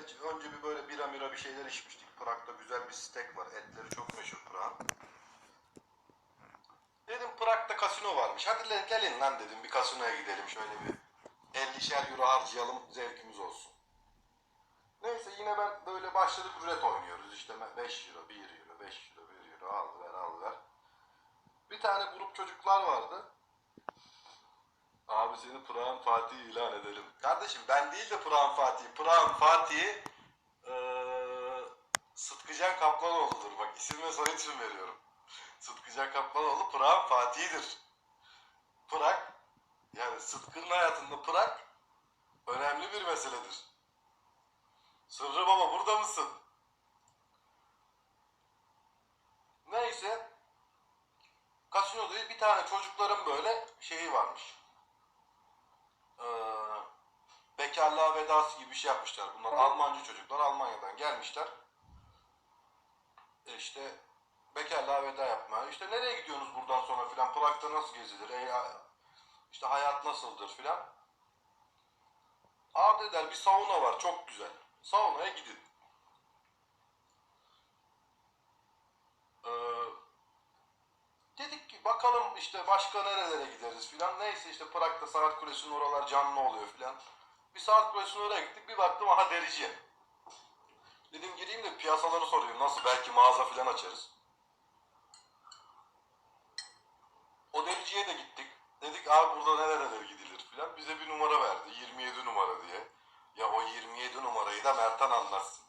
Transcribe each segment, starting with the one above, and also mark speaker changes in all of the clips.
Speaker 1: önce bir böyle bira mira bir şeyler içmiştik. Prag'da güzel bir steak var. Etleri çok meşhur Prag'ın. Dedim Prag'da kasino varmış. Hadi gelin lan dedim bir kasinoya gidelim. Şöyle bir 50'şer euro harcayalım zevkimiz olsun. Neyse yine ben böyle başladık rulet oynuyoruz. İşte 5 euro, 1 euro, 5 euro, 1 euro al ver al ver. Bir tane grup çocuklar vardı. Abi seni Pırak'ın Fatih'i ilan edelim. Kardeşim ben değil de Pırak'ın Fatih'i. Pırak'ın Fatih'i eee Sıtkıcan Kaplanoğlu'dur. Bak isim ve soy isim veriyorum. Sıtkıcan Kaplanoğlu Pırak'ın Fatih'idir. Pırak, yani Sıtkı'nın hayatında Pırak önemli bir meseledir. Sırrı Baba burada mısın? Neyse. Kasinoda bir tane çocukların böyle şeyi varmış. Ee, bekarlığa vedası gibi bir şey yapmışlar. Bunlar Almancı çocuklar Almanya'dan gelmişler. E işte bekarlığa veda yapmaya. İşte nereye gidiyorsunuz buradan sonra filan? Prag'da nasıl gezilir? E, işte hayat nasıldır filan. Abi dediler bir sauna var çok güzel. Saunaya gidin. Ee, dedik ki bakalım işte başka nerelere gideriz filan. Neyse işte Prag'da Saat Kulesi'nin oralar canlı oluyor filan. Bir Saat Kulesi'nin oraya gittik. Bir baktım aha derici. Dedim gireyim de piyasaları sorayım. Nasıl belki mağaza filan açarız. O dericiye de gittik. Dedik abi burada nerelere gidilir filan. Bize bir numara verdi. 27 numara diye. Ya o 27 numarayı da Mertan anlatsın.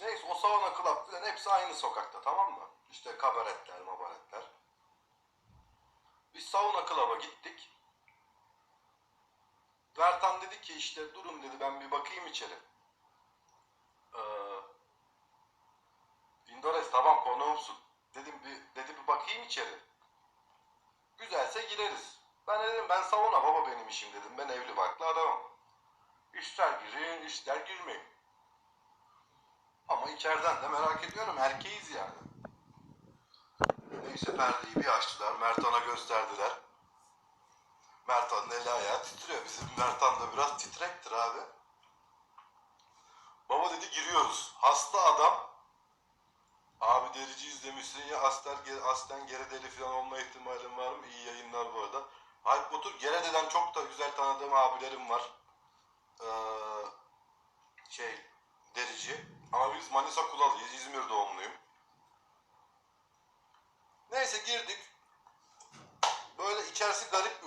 Speaker 1: Neyse o sauna club filan hepsi aynı sokakta tamam mı? İşte kabaretler mabaretler. Biz sauna club'a gittik. Dedi ki işte durun dedi ben bir bakayım içeri. Ee, Indores tamam konuğumsun. Dedim bir, dedi bir bakayım içeri. Güzelse gireriz. Ben de dedim ben sauna baba benim işim dedim. Ben evli barklı adamım. İster girin ister girmeyin. Ama içeriden de merak ediyorum. Erkeğiz yani. Neyse perdeyi bir açtılar. Mertan'a gösterdiler. Eli ayağı titriyor. Bizim Mertan da biraz titrektir abi. Baba dedi giriyoruz. Hasta adam. Abi derici izlemişsin ya aslen, aslen Geredeli falan olma ihtimalin var mı? İyi yayınlar bu arada. Alp Otur Gerede'den çok da güzel tanıdığım abilerim var. Ee, şey derici. Ama biz Manisa Kulalıyız. İzmir doğumluyum. Neyse girdik.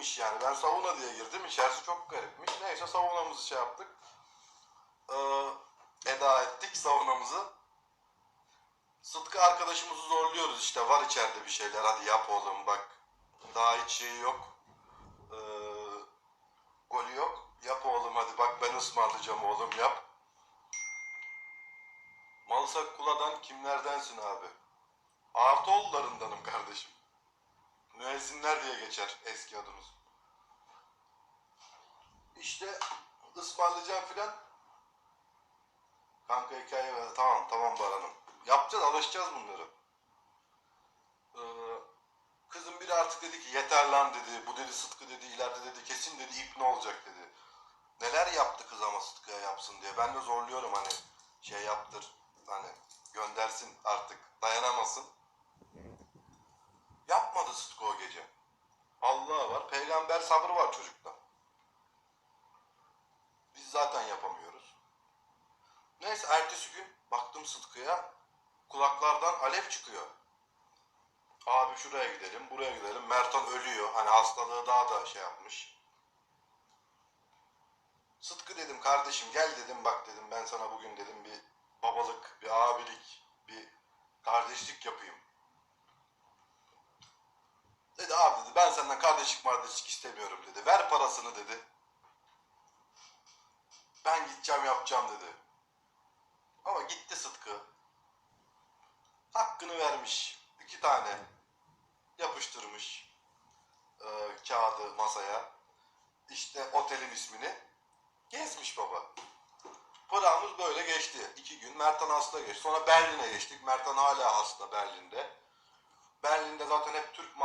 Speaker 1: Garipmiş yani. Ben sauna diye girdim. İçerisi çok garipmiş. Neyse saunamızı şey yaptık. Ee, eda ettik saunamızı. Sıtkı arkadaşımızı zorluyoruz işte var içeride bir şeyler hadi yap oğlum bak. Daha hiç şey yok. Ee, golü yok. Yap oğlum hadi bak ben ısmarlayacağım oğlum yap. Malsak Kula'dan kimlerdensin abi? Artoğullarındanım kardeşim. Müezzinler diye geçer eski adımız. İşte ısmarlayacağım filan. Kanka hikaye ver. Tamam tamam Baran'ım. Yapacağız alışacağız bunları. Ee, kızım biri artık dedi ki yeter lan dedi. Bu dedi Sıtkı dedi ileride dedi kesin dedi ip ne olacak dedi. Neler yaptı kız ama Sıtkı'ya yapsın diye. Ben de zorluyorum hani şey yaptır. Hani göndersin artık dayanamasın. Yapmadı Sıtkı o gece. Allah var. Peygamber sabrı var çocukta. Biz zaten yapamıyoruz. Neyse ertesi gün baktım Sıtkı'ya kulaklardan alev çıkıyor. Abi şuraya gidelim, buraya gidelim. Mertan ölüyor. Hani hastalığı daha da şey yapmış. Sıtkı dedim kardeşim gel dedim bak dedim ben sana bugün dedim bir babalık, bir abilik, bir kardeşlik yapayım. Dedi abi dedi ben senden kardeşlik kardeşlik istemiyorum dedi. Ver parasını dedi. Ben gideceğim yapacağım dedi. Ama gitti Sıtkı. Hakkını vermiş. iki tane yapıştırmış e, kağıdı masaya. İşte otelin ismini. Gezmiş baba. Pırağımız böyle geçti. İki gün Mertan hasta geçti. Sonra Berlin'e geçtik. Mertan hala hasta Berlin'de. Berlin'de zaten hep Türk